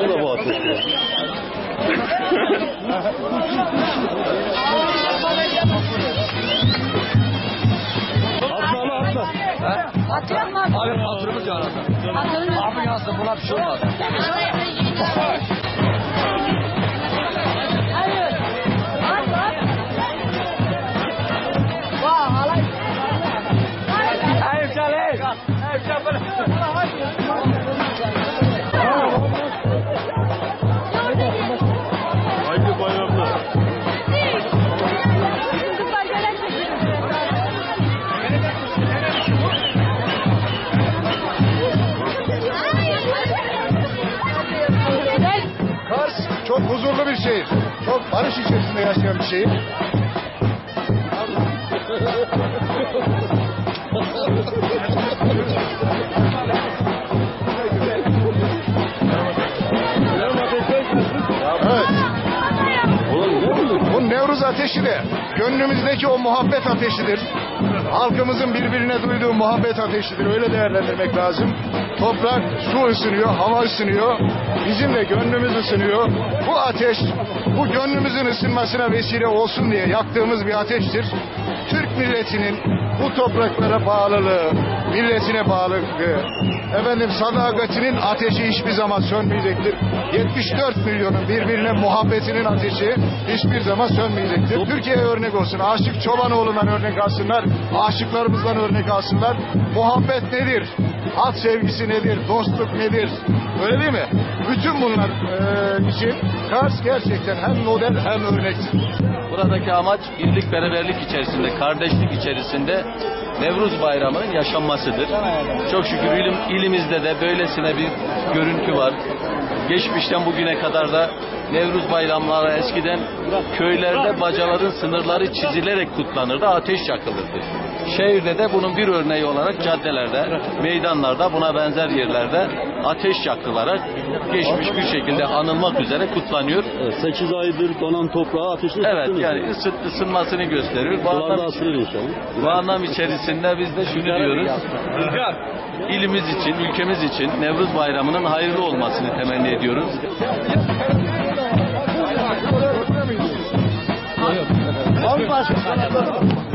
Bu da bu ateş. Atla lan atla. Atıyor mu abi? Hatırımız ya arada. Atıyor mu? Abi yansın buna bir şey olmaz. Çok huzurlu bir şehir. Çok barış içerisinde yaşayan bir şehir. Bu Nevruz ateşi de gönlümüzdeki o muhabbet ateşidir. Halkımızın birbirine duyduğu muhabbet ateşidir. Öyle değerlendirmek lazım. Toprak, su ısınıyor, hava ısınıyor. Bizim de gönlümüz ısınıyor. Bu ateş, bu gönlümüzün ısınmasına vesile olsun diye yaktığımız bir ateştir. Türk milletinin bu topraklara bağlılığı, milletine bağlılığı, efendim sadakatinin ateşi hiçbir zaman sönmeyecektir. 74 milyonun birbirine muhabbetinin ateşi hiçbir zaman sönmeyecektir. Türkiye'ye örnek olsun. Aşık Çobanoğlu'ndan örnek alsınlar. Aşıklarımızdan örnek alsınlar. Muhabbet nedir? Halk sevgisi nedir? Dostluk nedir? Öyle değil mi? Bütün bunlar eee, için Kars gerçekten hem model hem örnektir. Buradaki amaç birlik beraberlik içerisinde, kardeşlik içerisinde Nevruz Bayramı'nın yaşanmasıdır. Çok şükür ilim, ilimizde de böylesine bir görüntü var. Geçmişten bugüne kadar da Nevruz bayramları eskiden köylerde bacaların sınırları çizilerek kutlanırdı, ateş yakılırdı. Şehirde de bunun bir örneği olarak caddelerde, meydanlarda, buna benzer yerlerde ateş yakılarak geçmiş bir şekilde anılmak üzere kutlanıyor. 8 aydır donan toprağa ateşi Evet yani ısıt, ısınmasını gösteriyor. Bu anlam, bu anlam içerisinde biz de şunu diyoruz. İlimiz için, ülkemiz için Nevruz Bayramı'nın hayırlı olmasını temenni ediyoruz. Şey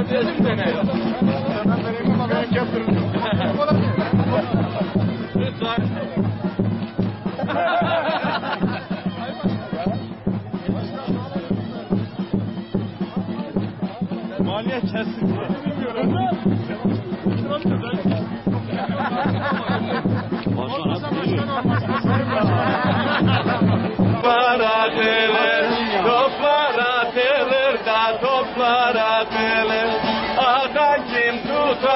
bir de siz vurun. Hayvan diyelim mi ne? Lütfen. Maliye kesin. Toplar atılır, toplar atılır da toplar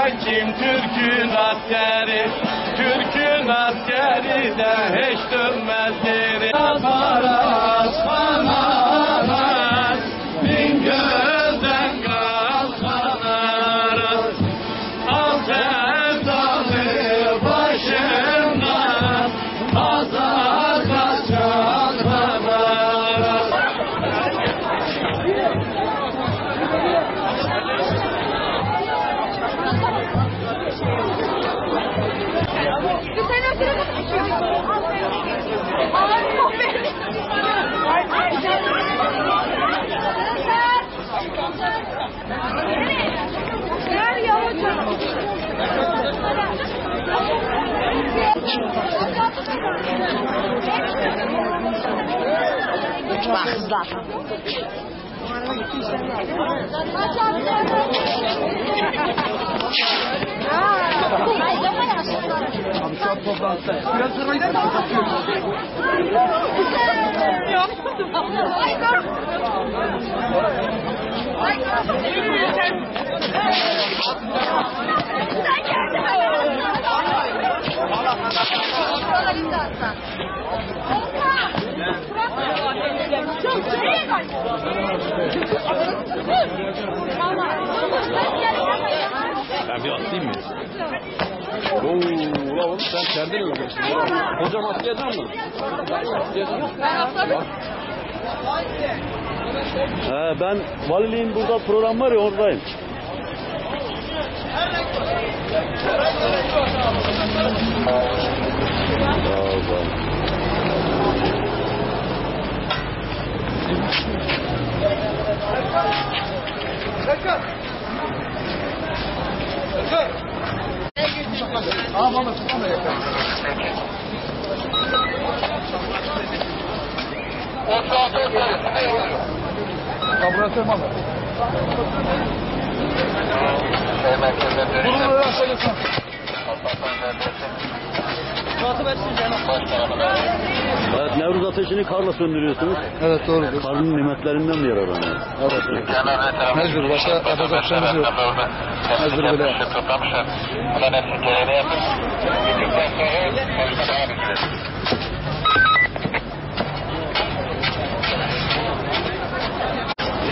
tutan kim, Türk'ün askeri. Türk'ün askeri de pach. Nei, Ben bir atlayayım mı? Oo, ulan oğlum sen kendin öldürsün. Hocam atlayacak mı? Ben atladım. Ben valiliğin burada program var ya oradayım. Sağ ol, sağ ol. Tamam tamam yakın. Kaburatör mü alır? Bunu öyle söylesen. Evet, Nevruz ateşini karla söndürüyorsunuz. Evet, doğrudur. Karın nimetlerinden mi yararlanıyorsunuz? Evet. Mecbur, başka yapacak şeyimiz yok. Mecbur bile.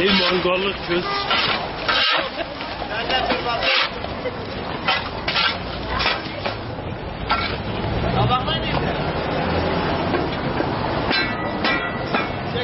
Ey mangallık kız. Nereden bir Sabahlar?